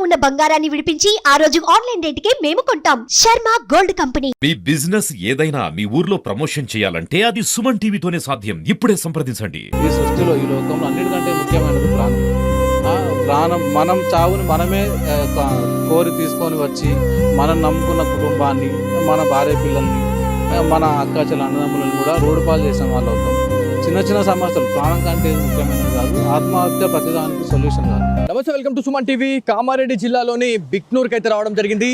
ఉన్న బంగారాన్ని విడిపించి ఆ రోజు ఆన్లైన్ రేటుకే మేము కొంటాం. Sharma gold company. మీ బిజినెస్ ఏదైనా మీ ఊర్లో ప్రమోషన్ చేయాలంటే అది సుమన్ టీవీతోనే సాధ్యం. ఇప్పుడే సంప్రదించండి. ఈ సృష్టిలో ఈ లోకంలో అన్నిటికంటే ముఖ్యమైనది ప్రాణం. ఆ, ప్రాణం మనం చావుని మనమే కోరి తీసుకొని వచ్చి మనం నమ్ముకున్న కుటుంబాన్ని మన భార్య పిల్లల్ని మన అక్క చెల్లి అన్నదమ్ములను కూడా రోడ్డు పాలు చేసిన వాళ్ళు. అవుతాం చిన్న చిన్న సమస్యలు ప్రాణం కంటే ముఖ్యమైనది కాదు ఆత్మహత్య ప్రతిదానికి సొల్యూషన్ కాదు. నమస్తే welcome to Suman TV. Kamareddy జిల్లాలోని బిక్నూర్కి అయితే రావడం జరిగింది.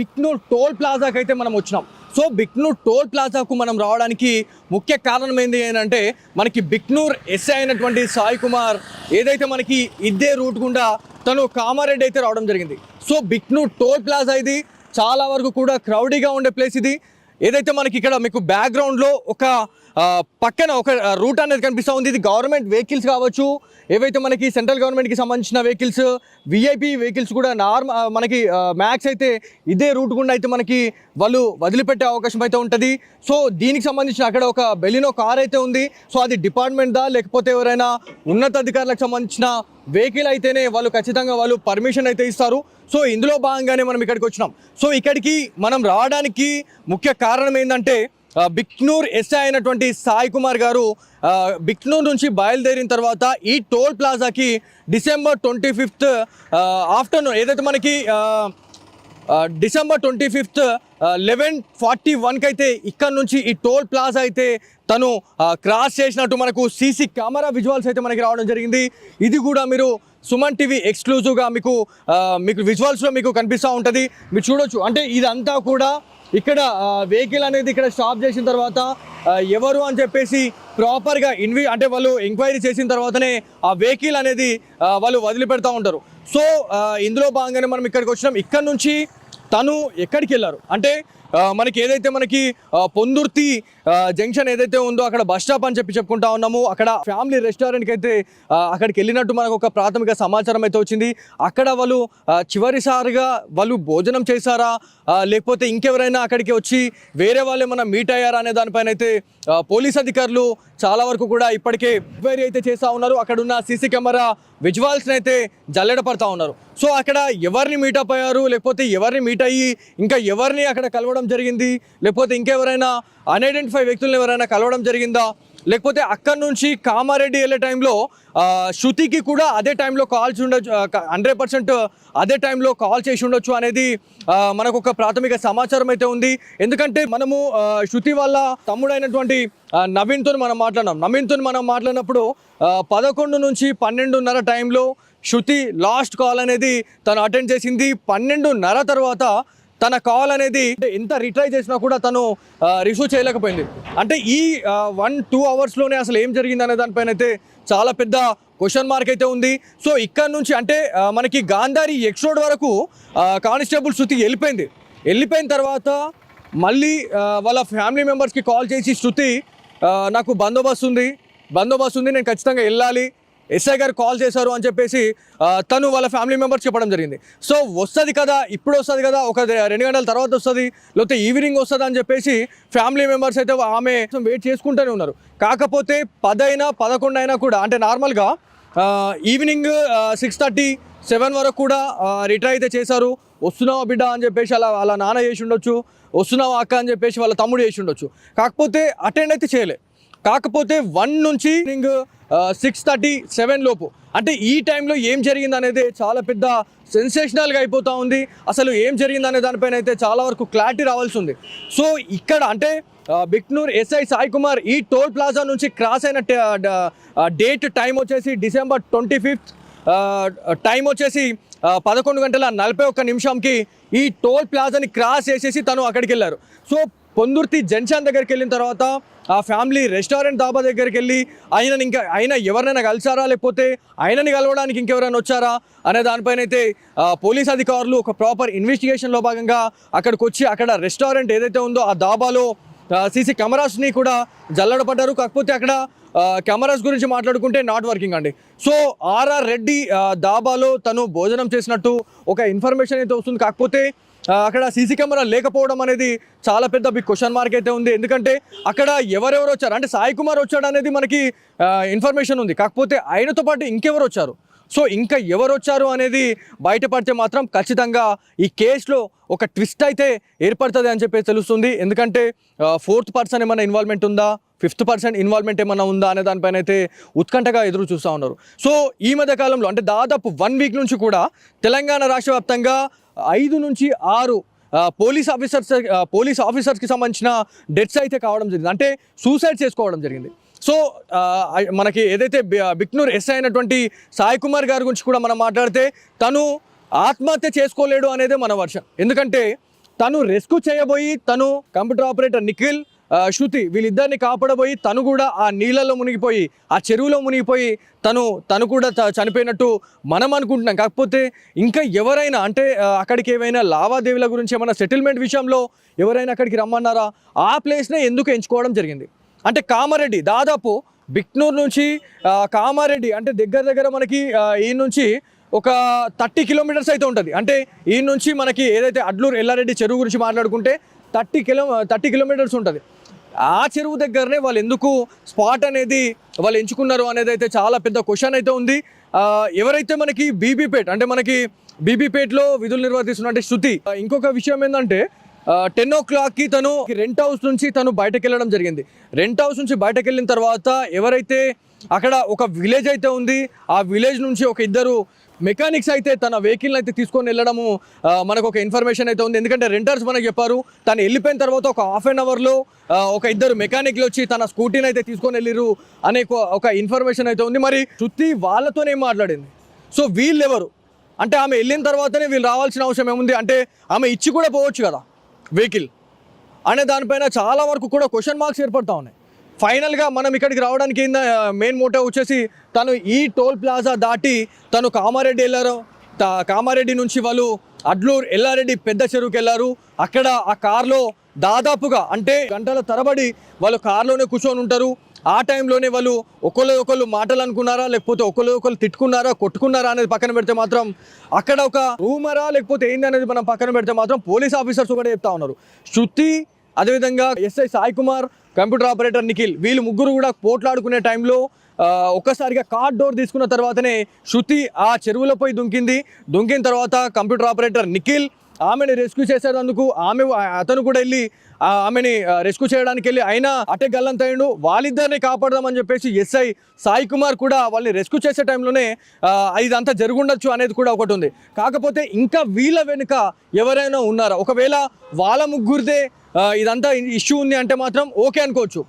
బిక్నూర్ టోల్ ప్లాజాకి అయితే మనం వచ్చినాం. సో బిక్నూర్ టోల్ ప్లాజాకు మనం రావడానికి ముఖ్య కారణం ఏంటి అంటే మనకి బిక్నూర్ ఎస్ఐ అయినటువంటి సాయి కుమార్ ఏదైతే మనకి ఇదే రూట్ గుండా తను కామారెడ్డి అయితే రావడం జరిగింది. సో బిక్నూర్ టోల్ ప్లాజా ఇది. చాలా వరకు కూడా క్రౌడీగా ఉండే ప్లేస్ ఇది. ఏదైతే మనకి ఇక్కడ మీకు బ్యాక్గ్రౌండ్లో ఒక పక్కన ఒక రూట్ అనేది కనిపిస్తూ ఉంది. ఇది గవర్నమెంట్ వెహికల్స్ కావచ్చు. ఏవైతే మనకి సెంట్రల్ గవర్నమెంట్కి సంబంధించిన వెహికల్స్ విఐపి వెహికల్స్ కూడా నార్మ మనకి మ్యాక్స్ అయితే ఇదే రూట్ గుండా అయితే మనకి వాళ్ళు వదిలిపెట్టే అవకాశం అయితే ఉంటుంది. సో దీనికి సంబంధించిన అక్కడ ఒక బెలినో కార్ అయితే ఉంది. సో అది డిపార్ట్మెంట్దా? లేకపోతే ఎవరైనా ఉన్నతాధికారులకు సంబంధించిన వెహికల్ అయితేనే వాళ్ళు ఖచ్చితంగా వాళ్ళు పర్మిషన్ అయితే ఇస్తారు. సో ఇందులో భాగంగానే మనం ఇక్కడికి వచ్చినాం. సో ఇక్కడికి మనం రావడానికి ముఖ్య కారణం ఏంటంటే బిక్నూర్ ఎస్ఐ అయినటువంటి సాయి కుమార్ గారు బిక్నూర్ నుంచి బయలుదేరిన తర్వాత ఈ టోల్ ప్లాజాకి డిసెంబర్ ట్వంటీ ఫిఫ్త్ ఆఫ్టర్నూన్ ఏదైతే మనకి December twenty fifth eleven forty వన్కి అయితే ఇక్కడ నుంచి ఈ టోల్ ప్లాజా అయితే తను క్రాస్ చేసినట్టు మనకు సీసీ కెమెరా విజువల్స్ అయితే మనకి రావడం జరిగింది. ఇది కూడా మీరు సుమన్ టీవీ ఎక్స్క్లూజివ్గా మీకు మీకు విజువల్స్లో మీకు కనిపిస్తూ ఉంటుంది. మీరు చూడొచ్చు. అంటే ఇదంతా కూడా ఇక్కడ వెహికల్ అనేది ఇక్కడ స్టాప్ చేసిన తర్వాత ఎవరు అని చెప్పేసి ప్రాపర్గా ఇన్వి అంటే వాళ్ళు ఎంక్వైరీ చేసిన తర్వాతనే ఆ వెహికల్ అనేది వాళ్ళు వదిలిపెడతా ఉంటారు. సో ఇందులో భాగంగానే మనం ఇక్కడికి వచ్చినాం. ఇక్కడ నుంచి తను ఎక్కడికి వెళ్ళారు? అంటే మనకి ఏదైతే మనకి పొందుర్తి జంక్షన్ ఏదైతే ఉందో అక్కడ బస్ స్టాప్ అని చెప్పి చెప్పుకుంటా ఉన్నాము. అక్కడ ఫ్యామిలీ రెస్టారెంట్కి అయితే అక్కడికి వెళ్ళినట్టు మనకు ఒక ప్రాథమిక సమాచారం అయితే వచ్చింది. అక్కడ వాళ్ళు చివరిసారిగా వాళ్ళు భోజనం చేశారా? లేకపోతే ఇంకెవరైనా అక్కడికి వచ్చి వేరే వాళ్ళు ఏమైనా మీట్ అయ్యారా అనే దానిపైన అయితే పోలీస్ అధికారులు చాలా వరకు కూడా ఇప్పటికే ఎంక్వైరీ అయితే చేస్తూ ఉన్నారు. అక్కడ ఉన్న సీసీ కెమెరా విజువల్స్ని అయితే జల్లెడపడతా ఉన్నారు. సో అక్కడ ఎవరిని మీటప్ అయ్యారు? లేకపోతే ఎవరిని మీట్ అయ్యి ఇంకా ఎవరిని అక్కడ కలవడం జరిగింది? లేకపోతే ఇంకెవరైనా అన్ఐడెంటిఫై వ్యక్తులను ఎవరైనా కలవడం జరిగిందా? లేకపోతే అక్కడి నుంచి కామారెడ్డి వెళ్ళే టైంలో శృతికి కూడా అదే టైంలో కాల్స్ ఉండొచ్చు హండ్రెడ్ పర్సెంట్ అదే టైంలో కాల్ చేసి ఉండొచ్చు అనేది మనకు ఒక ప్రాథమిక సమాచారం అయితే ఉంది. ఎందుకంటే మనము శృతి వాళ్ళ తమ్ముడైనటువంటి నవీన్తో మనం మాట్లాడినాం. నవీన్తో మనం మాట్లాడినప్పుడు పదకొండు నుంచి పన్నెండున్నర టైంలో శృతి లాస్ట్ కాల్ అనేది తను అటెండ్ చేసింది. పన్నెండున్నర తర్వాత తన కాల్ అనేది అంటే ఎంత రిట్రై చేసినా కూడా తను రిసీవ్ చేయలేకపోయింది. అంటే ఈ వన్ టూ అవర్స్లోనే అసలు ఏం జరిగింది అనే దానిపైన అయితే చాలా పెద్ద క్వశ్చన్ మార్క్ అయితే ఉంది. సో ఇక్కడ నుంచి అంటే మనకి గాంధారి ఎక్స్ రోడ్ వరకు కానిస్టేబుల్ శృతి వెళ్ళిపోయింది. వెళ్ళిపోయిన తర్వాత మళ్ళీ వాళ్ళ ఫ్యామిలీ మెంబర్స్కి కాల్ చేసి శృతి నాకు బందోబస్తు ఉంది. బందోబస్తు ఉంది నేను ఖచ్చితంగా వెళ్ళాలి. ఎస్ఐ గారు కాల్ చేశారు అని చెప్పేసి తను వాళ్ళ ఫ్యామిలీ మెంబర్స్ చెప్పడం జరిగింది. సో వస్తుంది కదా ఇప్పుడు వస్తుంది కదా ఒక రెండు గంటల తర్వాత వస్తుంది లేకపోతే ఈవినింగ్ వస్తుంది అని చెప్పేసి ఫ్యామిలీ మెంబర్స్ అయితే ఆమె వెయిట్ చేసుకుంటూనే ఉన్నారు. కాకపోతే పదైనా పదకొండు అయినా కూడా అంటే నార్మల్గా ఈవినింగ్ సిక్స్ థర్టీ సెవెన్ వరకు కూడా రిటైర్ అయితే చేశారు. వస్తున్నావా బిడ్డ అని చెప్పేసి అలా వాళ్ళ నాన్న చేసి ఉండొచ్చు. వస్తున్నావా అక్క అని చెప్పేసి వాళ్ళ తమ్ముడు చేసి ఉండొచ్చు. కాకపోతే అటెండ్ అయితే చేయలే. కాకపోతే వన్ నుంచి ఈవినింగ్ సిక్స్ థర్టీ సెవెన్ లోపు. అంటే ఈ టైంలో ఏం జరిగింది అనేది చాలా పెద్ద సెన్సేషనల్గా అయిపోతూ ఉంది. అసలు ఏం జరిగింది అనే దానిపైన అయితే చాలా వరకు క్లారిటీ రావాల్సి ఉంది. సో ఇక్కడ అంటే బిక్నూర్ ఎస్ఐ సాయి కుమార్ ఈ టోల్ ప్లాజా నుంచి క్రాస్ అయిన డేట్ టైం వచ్చేసి డిసెంబర్ ట్వంటీ ఫిఫ్త్ టైం వచ్చేసి పదకొండు గంటల నలభై ఒక్క నిమిషంకి ఈ టోల్ ప్లాజాని క్రాస్ చేసేసి తను అక్కడికి వెళ్ళారు. సో పొందుర్తి జంక్షన్ దగ్గరికి వెళ్ళిన తర్వాత ఆ ఫ్యామిలీ రెస్టారెంట్ దాబా దగ్గరికి వెళ్ళి ఆయన ఇంకా ఆయన ఎవరినైనా కలిసారా లేకపోతే ఆయనని కలవడానికి ఇంకెవరైనా వచ్చారా? అనే దానిపైన అయితే పోలీస్ అధికారులు ఒక ప్రాపర్ ఇన్వెస్టిగేషన్లో భాగంగా అక్కడికి వచ్చి అక్కడ రెస్టారెంట్ ఏదైతే ఉందో ఆ దాబాలో సీసీ కెమెరాస్ని కూడా జల్లడపడ్డారు. కాకపోతే అక్కడ కెమెరాస్ గురించి మాట్లాడుకుంటే నాట్ వర్కింగ్ అండి. సో ఆర్ఆర్ రెడ్డి దాబాలో తను భోజనం చేసినట్టు ఒక ఇన్ఫర్మేషన్ అయితే వస్తుంది. కాకపోతే అక్కడ సీసీ కెమెరా లేకపోవడం అనేది చాలా పెద్ద బిగ్ క్వశ్చన్ మార్క్ అయితే ఉంది. ఎందుకంటే అక్కడ ఎవరెవరు వచ్చారు? అంటే సాయి కుమార్ వచ్చాడు అనేది మనకి ఇన్ఫర్మేషన్ ఉంది. కాకపోతే ఆయనతో పాటు ఇంకెవరు వచ్చారు? సో ఇంకా ఎవరు వచ్చారు అనేది బయటపడితే మాత్రం ఖచ్చితంగా ఈ కేసులో ఒక ట్విస్ట్ అయితే ఏర్పడుతుంది అని చెప్పేసి తెలుస్తుంది. ఎందుకంటే ఫోర్త్ పర్సన్ ఏమైనా ఇన్వాల్వ్మెంట్ ఉందా? ఫిఫ్త్ పర్సన్ ఇన్వాల్వ్మెంట్ ఏమైనా ఉందా అనే దానిపైన అయితే ఉత్కంఠగా ఎదురు చూస్తూ ఉన్నారు. సో ఈ మధ్య కాలంలో అంటే దాదాపు వన్ వీక్ నుంచి కూడా తెలంగాణ రాష్ట్ర వ్యాప్తంగా ఐదు నుంచి ఆరు పోలీస్ ఆఫీసర్స్ పోలీస్ ఆఫీసర్స్కి సంబంధించిన డెత్స్ అయితే కావడం జరిగింది. అంటే సూసైడ్ చేసుకోవడం జరిగింది. సో మనకి ఏదైతే బిక్నూర్ ఎస్ఐ అయినటువంటి సాయి కుమార్ గారి గురించి కూడా మనం మాట్లాడితే తను ఆత్మహత్య చేసుకోలేడు అనేదే మన వర్షం. ఎందుకంటే తను రెస్క్యూ చేయబోయి తను కంప్యూటర్ ఆపరేటర్ నిఖిల్ శృతి వీళ్ళిద్దరిని కాపాడబోయి తను కూడా ఆ నీళ్ళలో మునిగిపోయి ఆ చెరువులో మునిగిపోయి తను తను కూడా చనిపోయినట్టు మనం అనుకుంటున్నాం. కాకపోతే ఇంకా ఎవరైనా అంటే అక్కడికి ఏమైనా లావాదేవీల గురించి ఏమైనా సెటిల్మెంట్ విషయంలో ఎవరైనా అక్కడికి రమ్మన్నారా? ఆ ప్లేస్నే ఎందుకు ఎంచుకోవడం జరిగింది? అంటే కామారెడ్డి దాదాపు బిక్నూర్ నుంచి కామారెడ్డి అంటే దగ్గర దగ్గర మనకి ఈ నుంచి ఒక థర్టీ కిలోమీటర్స్ అయితే ఉంటుంది. అంటే ఈ నుంచి మనకి ఏదైతే అడ్లూరు ఎల్లారెడ్డి చెరువు గురించి మాట్లాడుకుంటే థర్టీ కిలో థర్టీ కిలోమీటర్స్ ఉంటుంది. ఆ చెరువు దగ్గరనే వాళ్ళు ఎందుకు స్పాట్ అనేది వాళ్ళు ఎంచుకున్నారు అనేది అయితే చాలా పెద్ద క్వశ్చన్ అయితే ఉంది. ఎవరైతే మనకి బీబీపేట్ అంటే మనకి బీబీపేట్లో విధులు నిర్వర్తిస్తున్నట్టు శృతి ఇంకొక విషయం ఏంటంటే టెన్ ఓ క్లాక్కి తను రెంట్ హౌస్ నుంచి తను బయటకు వెళ్ళడం జరిగింది. రెంట్ హౌస్ నుంచి బయటకు వెళ్ళిన తర్వాత ఎవరైతే అక్కడ ఒక విలేజ్ అయితే ఉంది ఆ విలేజ్ నుంచి ఒక ఇద్దరు మెకానిక్స్ అయితే తన వెహికల్ అయితే తీసుకొని వెళ్ళడము మనకు ఒక ఇన్ఫర్మేషన్ అయితే ఉంది. ఎందుకంటే రెంటర్స్ మనకు చెప్పారు తను వెళ్ళిపోయిన తర్వాత ఒక హాఫ్ అన్ అవర్లో ఒక ఇద్దరు మెకానిక్లు వచ్చి తన స్కూటీని అయితే తీసుకొని వెళ్ళిరు అనే ఒక- ఒక ఇన్ఫర్మేషన్ అయితే ఉంది. మరి శృతి వాళ్ళతోనే మాట్లాడింది. సో వీళ్ళు ఎవరు అంటే ఆమె వెళ్ళిన తర్వాతనే వీళ్ళు రావాల్సిన అవసరం ఏముంది? అంటే ఆమె ఇచ్చి కూడా పోవచ్చు కదా. వెహికల్ అనే దానిపైన చాలా వరకు కూడా క్వశ్చన్ మార్క్స్ ఏర్పడతా ఉన్నాయి. ఫైనల్గా మనం ఇక్కడికి రావడానికి ఏంద మెయిన్ మోటో వచ్చేసి తను ఈ టోల్ ప్లాజా దాటి తను కామారెడ్డి వెళ్ళారు. కామారెడ్డి నుంచి వాళ్ళు అడ్లూరు ఎల్లారెడ్డి పెద్ద చెరువుకి వెళ్ళారు. అక్కడ ఆ కార్లో దాదాపుగా అంటే గంటల తరబడి వాళ్ళు కార్లోనే కూర్చొని ఉంటారు. ఆ టైంలోనే వాళ్ళు ఒకళ్ళు ఒకళ్ళు మాటలు అనుకున్నారా లేకపోతే ఒకళ్ళు ఒకళ్ళు తిట్టుకున్నారా కొట్టుకున్నారా అనేది పక్కన పెడితే మాత్రం అక్కడ ఒక రూమరా లేకపోతే ఏంది అనేది మనం పక్కన పెడితే మాత్రం పోలీస్ ఆఫీసర్స్ కూడా చెప్తా ఉన్నారు. శృతి అదేవిధంగా SI Sai Kumar computer operator Nikhil వీళ్ళు ముగ్గురు కూడా పోట్లాడుకునే టైంలో ఒక్కసారిగా కార్ డోర్ తీసుకున్న తర్వాతనే శృతి ఆ చెరువులపై దుంకింది. దుంకిన తర్వాత కంప్యూటర్ ఆపరేటర్ నిఖిల్ ఆమెని రెస్క్యూ చేసేటందుకు ఆమె అతను కూడా వెళ్ళి ఆమెని రెస్క్యూ చేయడానికి వెళ్ళి అయినా అటే గల్లంతయ్యుడు. వాళ్ళిద్దరిని కాపాడదామని చెప్పేసి ఎస్ఐ సాయి కుమార్ కూడా వాళ్ళని రెస్క్యూ చేసే టైంలోనే ఇదంతా జరుగుండొచ్చు అనేది కూడా ఒకటి ఉంది. కాకపోతే ఇంకా వీళ్ళ వెనుక ఎవరైనా ఉన్నారా? ఒకవేళ వాళ్ళ ముగ్గురిదే ఇదంతా ఇష్యూ ఉంది అంటే మాత్రం ఓకే అనుకోవచ్చు.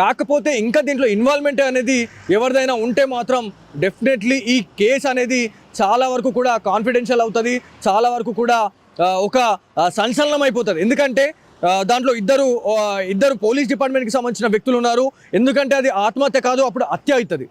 కాకపోతే ఇంకా దీంట్లో ఇన్వాల్వ్మెంట్ అనేది ఎవరిదైనా ఉంటే మాత్రం డెఫినెట్లీ ఈ కేసు అనేది చాలా వరకు కూడా కాన్ఫిడెన్షియల్ అవుతుంది. చాలా వరకు కూడా ఒక సంచలనం అయిపోతుంది ఎందుకంటే దాంట్లో ఇద్దరు ఇద్దరు పోలీస్ డిపార్ట్మెంట్కి సంబంధించిన వ్యక్తులు ఉన్నారు ఎందుకంటే అది ఆత్మహత్య కాదు అప్పుడు హత్య అవుతుంది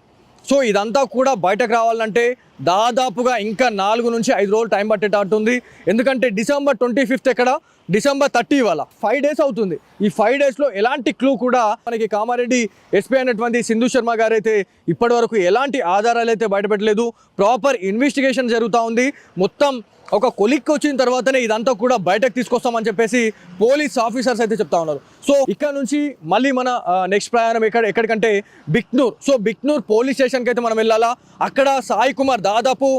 సో ఇదంతా కూడా బయటకు రావాలంటే దాదాపుగా ఇంకా నాలుగు నుంచి ఐదు రోజులు టైం పట్టేటట్టుంది. ఎందుకంటే డిసెంబర్ ట్వంటీ ఫిఫ్త్ ఎక్కడ డిసెంబర్ థర్టీ ఇవాళ. ఫైవ్ డేస్ అవుతుంది. ఈ ఫైవ్ డేస్లో ఎలాంటి క్లూ కూడా మనకి కామారెడ్డి ఎస్పీ అయినటువంటి సింధు శర్మ గారు అయితే ఇప్పటి వరకు ఎలాంటి ఆధారాలు అయితే బయటపెట్టలేదు. ప్రాపర్ ఇన్వెస్టిగేషన్ జరుగుతూ ఉంది. మొత్తం ఒక కొలిక్కి వచ్చిన తర్వాతనే ఇదంతా కూడా బయటకు తీసుకొస్తామని చెప్పేసి పోలీస్ ఆఫీసర్స్ అయితే చెప్తా ఉన్నారు. సో ఇక్కడ నుంచి మళ్ళీ మన నెక్స్ట్ ప్రయాణం ఎక్కడ ఎక్కడికంటే బిక్నూర్. సో బిక్నూర్ పోలీస్ స్టేషన్కి అయితే మనం వెళ్ళాలా? అక్కడ సాయి కుమార్ దాదాపు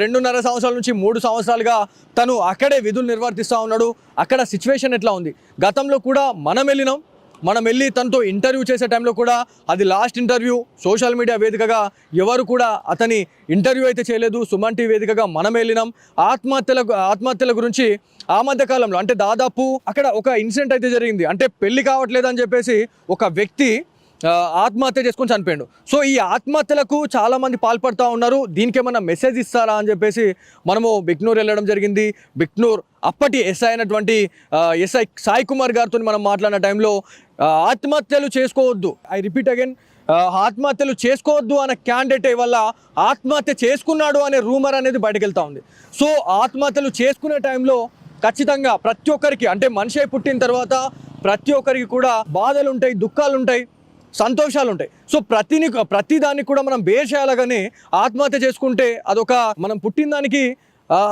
రెండున్నర సంవత్సరాల నుంచి మూడు సంవత్సరాలుగా తను అక్కడే విధులు నిర్వర్తిస్తూ ఉన్నాడు. అక్కడ సిచ్యువేషన్ ఎట్లా ఉంది? గతంలో కూడా మనం వెళ్ళినాం. మనం వెళ్ళి తనతో ఇంటర్వ్యూ చేసే టైంలో కూడా అది లాస్ట్ ఇంటర్వ్యూ సోషల్ మీడియా వేదికగా ఎవరు కూడా అతని ఇంటర్వ్యూ అయితే చేయలేదు. సుమన్ టీవీ వేదికగా మనం వెళ్ళినాం. ఆత్మహత్యల ఆత్మహత్యల గురించి ఆ మధ్య కాలంలో అంటే దాదాపు అక్కడ ఒక ఇన్సిడెంట్ అయితే జరిగింది. అంటే పెళ్ళి కావట్లేదు అని చెప్పేసి ఒక వ్యక్తి ఆత్మహత్య చేసుకొని చనిపోయాడు. సో ఈ ఆత్మహత్యలకు చాలామంది పాల్పడుతూ ఉన్నారు. దీనికి ఏమన్నా మెసేజ్ ఇస్తారా అని చెప్పేసి మనము బిక్నూర్ వెళ్ళడం జరిగింది. బిక్నూర్ అప్పటి ఎస్ఐ అయినటువంటి ఎస్ఐ సాయి కుమార్ గారితో మనం మాట్లాడిన టైంలో ఆత్మహత్యలు చేసుకోవద్దు. ఐ రిపీట్ అగైన్ ఆత్మహత్యలు చేసుకోవద్దు అనే క్యాండిడేట్ వల్ల ఆత్మహత్య చేసుకున్నాడు అనే రూమర్ అనేది బయటకు వెళ్తూ ఉంది. సో ఆత్మహత్యలు చేసుకునే టైంలో ఖచ్చితంగా ప్రతి ఒక్కరికి అంటే మనిషి పుట్టిన తర్వాత ప్రతి ఒక్కరికి కూడా బాధలు ఉంటాయి దుఃఖాలు ఉంటాయి సంతోషాలు ఉంటాయి సో ప్రతిని ప్రతి దానికి కూడా మనం బేర్ చేయాలగానే ఆత్మహత్య చేసుకుంటే అదొక మనం పుట్టిన దానికి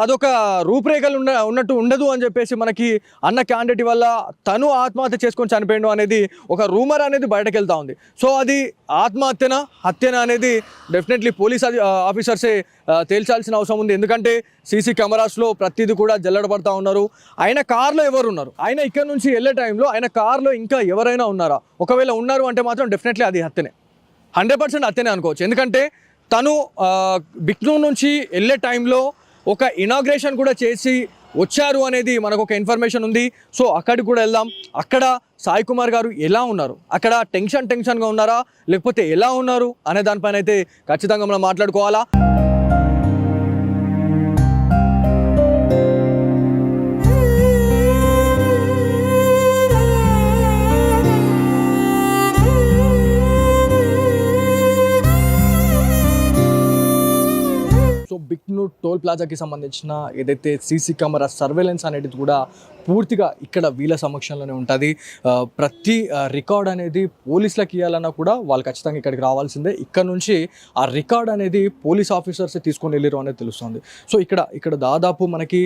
అదొక రూపురేఖలు ఉన్న ఉన్నట్టు ఉండదు అని చెప్పేసి మనకి అన్న క్యాండిడేట్ వల్ల తను ఆత్మహత్య చేసుకొని చనిపోయాడు అనేది ఒక రూమర్ అనేది బయటకు వెళ్తూ ఉంది. సో అది ఆత్మహత్యనా హత్యనా అనేది డెఫినెట్లీ పోలీస్ ఆఫీసర్సే తేల్చాల్సిన అవసరం ఉంది. ఎందుకంటే సీసీ కెమెరాస్లో ప్రతిదీ కూడా జల్లడబడతా ఉన్నారు. ఆయన కార్లో ఎవరు ఉన్నారు ఆయన ఇక్కడ నుంచి వెళ్ళే టైంలో ఆయన కార్లో ఇంకా ఎవరైనా ఉన్నారా? ఒకవేళ ఉన్నారు అంటే మాత్రం డెఫినెట్లీ అది హత్యనే. హండ్రెడ్ పర్సెంట్ హత్యనే అనుకోవచ్చు. ఎందుకంటే తను బిక్నూర్ నుంచి వెళ్ళే టైంలో ఒక ఇనాగ్రేషన్ కూడా చేసి వచ్చారు అనేది మనకు ఒక ఇన్ఫర్మేషన్ ఉంది. సో అక్కడికి కూడా వెళ్దాం. అక్కడ సాయి కుమార్ గారు ఎలా ఉన్నారు? అక్కడ టెన్షన్ టెన్షన్గా ఉన్నారా? లేకపోతే ఎలా ఉన్నారు? అనే దానిపైన అయితే ఖచ్చితంగా మనం మాట్లాడుకోవాలా. సో బిక్నూర్ టోల్ ప్లాజాకి సంబంధించిన ఏదైతే సీసీ కెమెరా సర్వేలెన్స్ అనేది కూడా పూర్తిగా ఇక్కడ వీళ్ళ సమక్షంలోనే ఉంటుంది. ప్రతి రికార్డ్ అనేది పోలీసులకు ఇవ్వాలన్నా కూడా వాళ్ళు ఖచ్చితంగా ఇక్కడికి రావాల్సిందే. ఇక్కడ నుంచి ఆ రికార్డ్ అనేది పోలీస్ ఆఫీసర్స్ తీసుకొని వెళ్ళారు అనేది తెలుస్తుంది. సో ఇక్కడ ఇక్కడ దాదాపు మనకి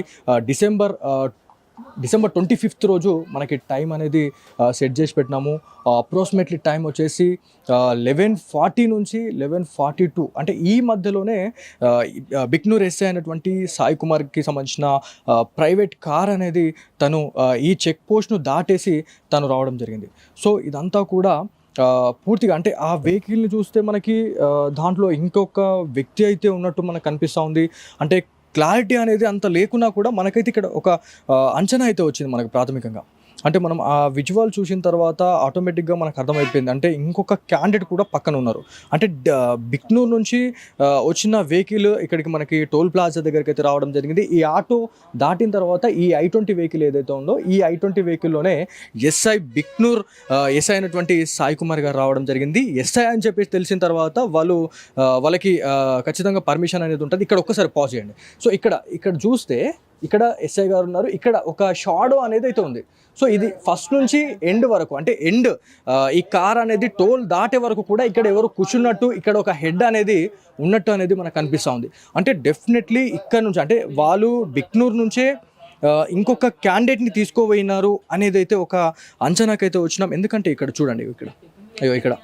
డిసెంబర్ డిసెంబర్ ట్వంటీ ఫిఫ్త్ రోజు మనకి టైం అనేది సెట్ చేసి పెట్టినాము. అప్రాక్సిమేట్లీ టైం వచ్చేసి లెవెన్ ఫార్టీ నుంచి లెవెన్ ఫార్టీ టూ. అంటే ఈ మధ్యలోనే బిక్నూర్ ఎస్ఐ అయినటువంటి సాయి కుమార్కి సంబంధించిన ప్రైవేట్ కార్ అనేది తను ఈ చెక్ పోస్ట్ను దాటేసి తను రావడం జరిగింది. సో ఇదంతా కూడా పూర్తిగా అంటే ఆ వెహికల్ని చూస్తే మనకి దాంట్లో ఇంకొక వ్యక్తి అయితే ఉన్నట్టు మనకు కనిపిస్తూ ఉంది. అంటే క్లారిటీ అనేది అంత లేకున్నా కూడా మనకైతే ఇక్కడ ఒక అంచనా అయితే వచ్చింది మనకు ప్రాథమికంగా. అంటే మనం ఆ విజువల్ చూసిన తర్వాత ఆటోమేటిక్గా మనకు అర్థమైపోయింది. అంటే ఇంకొక క్యాండిడేట్ కూడా పక్కన ఉన్నారు. అంటే బిక్నూర్ నుంచి వచ్చిన వెహికల్ ఇక్కడికి మనకి టోల్ ప్లాజా దగ్గరికి అయితే రావడం జరిగింది. ఈ ఆటో దాటిన తర్వాత ఈ ఐ ట్వంటీ వెహికల్ ఏదైతే ఉందో ఈ ఐ ట్వంటీ వెహికల్లోనే ఎస్ఐ బిక్నూర్ ఎస్ఐ అయినటువంటి సాయి కుమార్ గారు రావడం జరిగింది. ఎస్ఐ అని చెప్పేసి తెలిసిన తర్వాత వాళ్ళు వాళ్ళకి ఖచ్చితంగా పర్మిషన్ అనేది ఉంటుంది. ఇక్కడ ఒక్కసారి పాజ్ చేయండి. సో ఇక్కడ ఇక్కడ చూస్తే ఇక్కడ ఎస్ఐ గారు ఉన్నారు. ఇక్కడ ఒక షాడో అనేది అయితే ఉంది. సో ఇది ఫస్ట్ నుంచి ఎండ్ వరకు అంటే ఎండ్ ఈ కార్ అనేది టోల్ దాటే వరకు కూడా ఇక్కడ ఎవరు కూర్చున్నట్టు ఇక్కడ ఒక హెడ్ అనేది ఉన్నట్టు అనేది మనకు కనిపిస్తూ ఉంది. అంటే డెఫినెట్లీ ఇక్కడ నుంచి అంటే వాళ్ళు బిక్నూర్ నుంచే ఇంకొక క్యాండిడేట్ని తీసుకోపోయినారు అనేది అయితే ఒక అంచనాకైతే వచ్చినాం. ఎందుకంటే ఇక్కడ చూడండి ఇక్కడ. అయ్యో ఇక్కడ.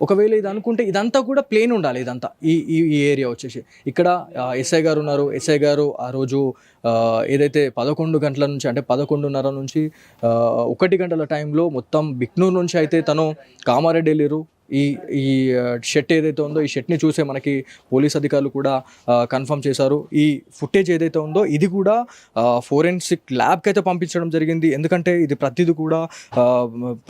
ఒకవేళ ఇది అనుకుంటే ఇదంతా కూడా ప్లేన్ ఉండాలి ఇదంతా. ఈ ఈ ఈ ఏరియా వచ్చేసి. ఇక్కడ ఎస్ఐ గారు ఉన్నారు. ఎస్ఐ గారు ఆ రోజు ఏదైతే పదకొండు గంటల నుంచి అంటే పదకొండున్నర నుంచి ఒకటి గంటల టైంలో మొత్తం బిక్నూర్ నుంచి అయితే తను కామారెడ్డి వెళ్ళారు ఈ ఈ షెట్ ఏదైతే ఉందో ఈ షెట్ని చూసే మనకి పోలీస్ అధికారులు కూడా కన్ఫర్మ్ చేశారు. ఈ ఫుటేజ్ ఏదైతే ఉందో ఇది కూడా ఫోరెన్సిక్ ల్యాబ్కి అయితే పంపించడం జరిగింది. ఎందుకంటే ఇది ప్రతిదీ కూడా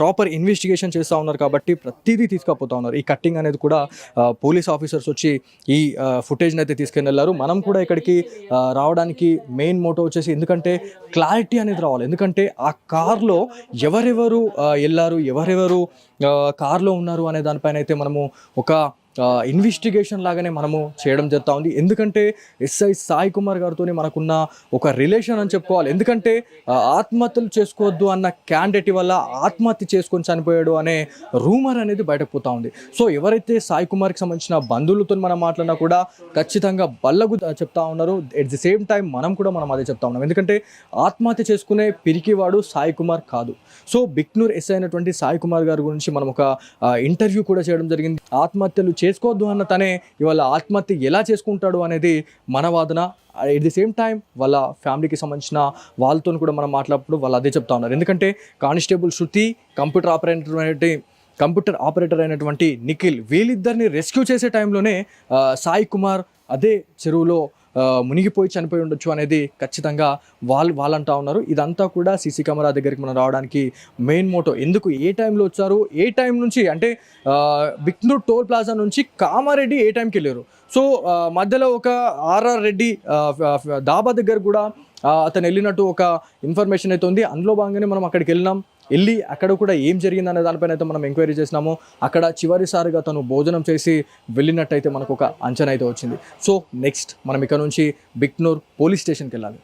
ప్రాపర్ ఇన్వెస్టిగేషన్ చేస్తూ ఉన్నారు కాబట్టి ప్రతిదీ తీసుకుపోతా ఉన్నారు. ఈ కట్టింగ్ అనేది కూడా పోలీస్ ఆఫీసర్స్ వచ్చి ఈ ఫుటేజ్ని అయితే తీసుకుని వెళ్ళారు. మనం కూడా ఇక్కడికి రావడానికి మెయిన్ మోటో వచ్చేసి ఎందుకంటే క్లారిటీ అనేది రావాలి. ఎందుకంటే ఆ కార్లో ఎవరెవరు వెళ్ళారు ఎవరెవరు కార్లో ఉన్నారు అనే దానిపైన అయితే మనము ఒక ఇన్వెస్టిగేషన్ లాగానే మనము చేయడం జరుగుతూ ఉంది. ఎందుకంటే ఎస్ఐ సాయి కుమార్ గారితో మనకున్న ఒక రిలేషన్ అని చెప్పుకోవాలి. ఎందుకంటే ఆత్మహత్యలు చేసుకోవద్దు అన్న క్యాండిడేట్ వల్ల ఆత్మహత్య చేసుకొని చనిపోయాడు అనే రూమర్ అనేది బయటకు పోతా ఉంది. సో ఎవరైతే సాయి కుమార్కి సంబంధించిన బంధువులతో మనం మాట్లాడినా కూడా ఖచ్చితంగా బల్లగు చెప్తా ఉన్నారు. ఎట్ ది సేమ్ టైం మనం కూడా మనం అదే చెప్తా ఉన్నాం. ఎందుకంటే ఆత్మహత్య చేసుకునే పిరికివాడు సాయి కుమార్ కాదు. సో బిక్నూర్ ఎస్ఐ అయినటువంటి సాయి కుమార్ గారి గురించి మనం ఒక ఇంటర్వ్యూ కూడా చేయడం జరిగింది. ఆత్మహత్యలు చేసుకోవద్దు అన్న తనే ఇవాళ ఆత్మహత్య ఎలా చేసుకుంటాడు అనేది మన వాదన. ఎట్ ది సేమ్ టైం వాళ్ళ ఫ్యామిలీకి సంబంధించిన వాళ్ళతో కూడా మనం మాట్లాడినప్పుడు వాళ్ళు అదే చెప్తా ఉన్నారు. ఎందుకంటే కానిస్టేబుల్ శృతి కంప్యూటర్ ఆపరేటర్ అనేది కంప్యూటర్ ఆపరేటర్ అయినటువంటి నిఖిల్ వీళ్ళిద్దరిని రెస్క్యూ చేసే టైంలోనే సాయి కుమార్ అదే చెరువులో మునిగిపోయి చనిపోయి ఉండొచ్చు అనేది ఖచ్చితంగా వాళ్ళు వాళ్ళంటా ఉన్నారు. ఇదంతా కూడా సీసీ కెమెరా దగ్గరికి మనం రావడానికి మెయిన్ మోటో. ఎందుకు? ఏ టైంలో వచ్చారు? ఏ టైం నుంచి? అంటే బిక్నూర్ టోల్ ప్లాజా నుంచి కామారెడ్డి ఏ టైంకి వెళ్ళారు? సో మధ్యలో ఒక ఆర్ఆర్ రెడ్డి దాబా దగ్గర కూడా అతను వెళ్ళినట్టు ఒక ఇన్ఫర్మేషన్ అయితే ఉంది. అందులో భాగంగానే మనం అక్కడికి వెళ్ళినాం. వెళ్ళి అక్కడ కూడా ఏం జరిగింది అనే దానిపైన అయితే మనం ఎంక్వైరీ చేసినాము. అక్కడ చివరిసారిగా తను భోజనం చేసి వెళ్ళినట్టయితే మనకు ఒక అంచనా అయితే వచ్చింది. సో నెక్స్ట్ మనం ఇక్కడ నుంచి బిక్నూర్ పోలీస్ స్టేషన్కి వెళ్ళాలి.